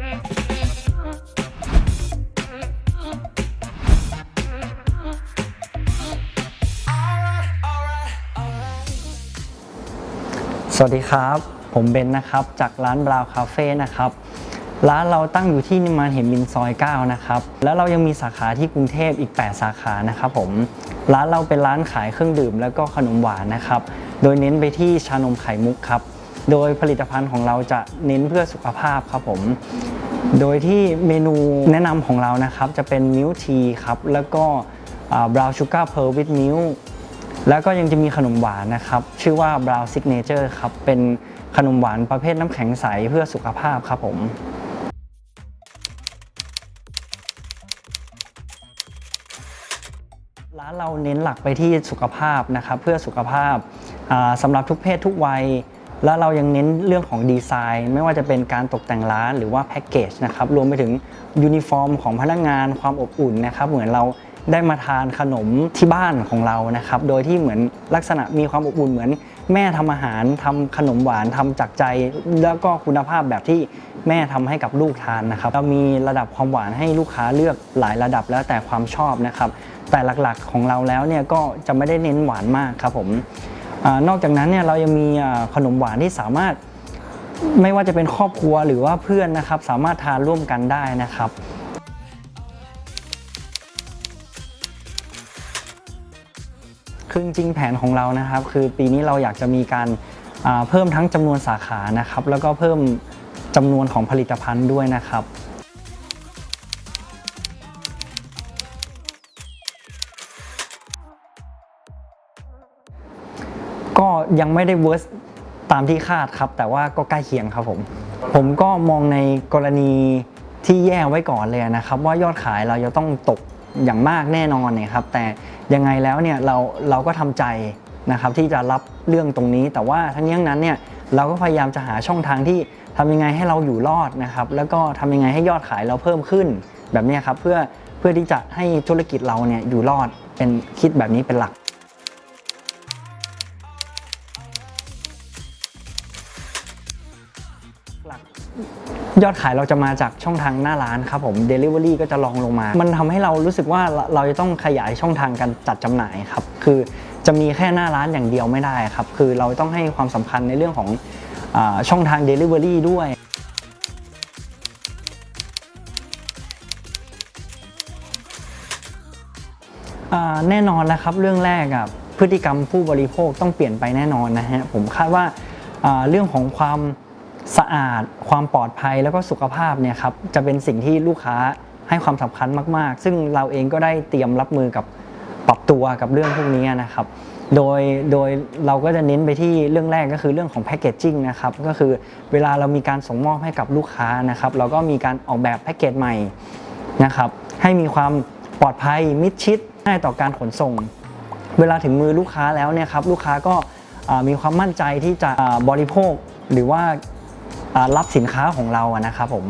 สวัสดีครับ ผมเบนนะครับ จากร้านบราวคาเฟ่นะครับ ร้านเราตั้งอยู่ที่นิมานเหมินซอย 9 นะครับ แล้วเรายังมีสาขาที่กรุงเทพอีก 8 สาขานะครับผม ร้านเราเป็นร้านขายเครื่องดื่มแล้วก็ขนมหวานนะครับ โดยเน้นไปที่ชานมไข่มุกครับ โดยผลิตภัณฑ์ของเราจะเน้นเพื่อสุขภาพครับผม โดยที่เมนูแนะนำของเรานะครับจะเป็นมิลทีครับแล้วก็บราวชูการ์เพร์วิ h มิลแล้วก็ยังจะมีขนมหวานนะครับ ชื่อว่า Brown Signature ครับ เป็นขนมหวานประเภทน้ำแข็งใสเพื่อสุขภาพครับผมร้านเราเน้นหลักไปที่สุขภาพนะครับ เพื่อสุขภาพสำหรับทุกเพศทุกวัย แล้วเรายังเน้นเรื่องของดีไซน์ ไม่ว่าจะเป็นการตกแต่งร้านหรือว่าแพ็กเกจนะครับรวมไปถึงยูนิฟอร์มของพนักงานความอบอุ่นนะครับเหมือนเราได้มาทานขนมที่บ้านของเรานะครับ โดยที่เหมือนลักษณะมีความอบอุ่นเหมือน แม่ทำอาหารทำขนมหวานทำจากใจ แล้วก็คุณภาพแบบที่แม่ทำให้กับลูกทานนะครับเรามีระดับความหวานให้ลูกค้าเลือกหลายระดับแล้วแต่ความชอบนะครับ แต่หลักๆของเราแล้วเนี่ยก็จะไม่ได้เน้นหวานมากครับผม อนอกจากนั้นเนี่ยเรายังมีขนมหวานที่สามารถไม่ว่าจะเป็นครอบครัวหรือว่าเพื่อนนะครับ สามารถทานร่วมกันได้นะครับคือจริงแผนของเรานะครับ คือปีนี้เราอยากจะมีการเพิ่มทั้งจำนวนสาขานะครับ แล้วก็เพิ่มจำนวนของผลิตภัณฑ์ด้วยนะครับ ก็ยังไม่ได้เวิร์สตามที่คาดครับ แต่ว่าก็ใกล้เคียงครับผม ผมก็มองในกรณีที่แย่ไว้ก่อนเลยนะครับ ว่ายอดขายเราจะต้องตกอย่างมากแน่นอนเนี่ยครับ แต่ยังไงแล้วเนี่ยเราเราก็ทำใจนะครับที่จะรับเรื่องตรงนี้ แต่ว่าทั้งนี้ทั้งนั้นเนี่ยเราก็พยายามจะหาช่องทางที่ทำยังไงให้เราอยู่รอดนะครับ แล้วก็ทำยังไงให้ยอดขายเราเพิ่มขึ้นแบบนี้ครับเพื่อเพื่อที่จะให้ธุรกิจเราเนี่ยอยู่รอดเป็นคิดแบบนี้เป็นหลัก ยอดขายเราจะมาจากช่องทางหน้าร้านครับผม Delivery ก็จะลองลงมา มันทำให้เรารู้สึกว่าเราจะต้องขยายช่องทางการจัดจำหน่ายครับ คือจะมีแค่หน้าร้านอย่างเดียวไม่ได้ครับ คือเราต้องให้ความสำคัญในเรื่องของอช่องทาง Delivery ด้วยแน่นอนแล้วครับเรื่องแรกอะพฤติกรรมผู้บริโภคต้องเปลี่ยนไปแน่นอนนะฮะผมคาดว่าเรื่องของความ สะอาด ความปลอดภัยแล้วก็สุขภาพเนี่ยครับจะเป็นสิ่งที่ลูกค้าให้ความสำคัญมาก ๆ ซึ่งเราเองก็ได้เตรียมรับมือกับปรับตัวกับเรื่องพวกนี้นะครับ โดยโดยเราก็จะเน้นไปที่เรื่องแรกก็คือเรื่องของแพคเกจจิ้งนะครับก็คือเวลาเรามีการส่งมอบให้กับลูกค้านะครับ เราก็มีการออกแบบแพ็กเกจใหม่นะครับให้มีความปลอดภัยมิดชิดง่ายต่อการขนส่ง เวลาถึงมือลูกค้าแล้วเนี่ยครับลูกค้าก็มีความมั่นใจที่จะบริโภคหรือว่า รับสินค้าของเรานะครับผม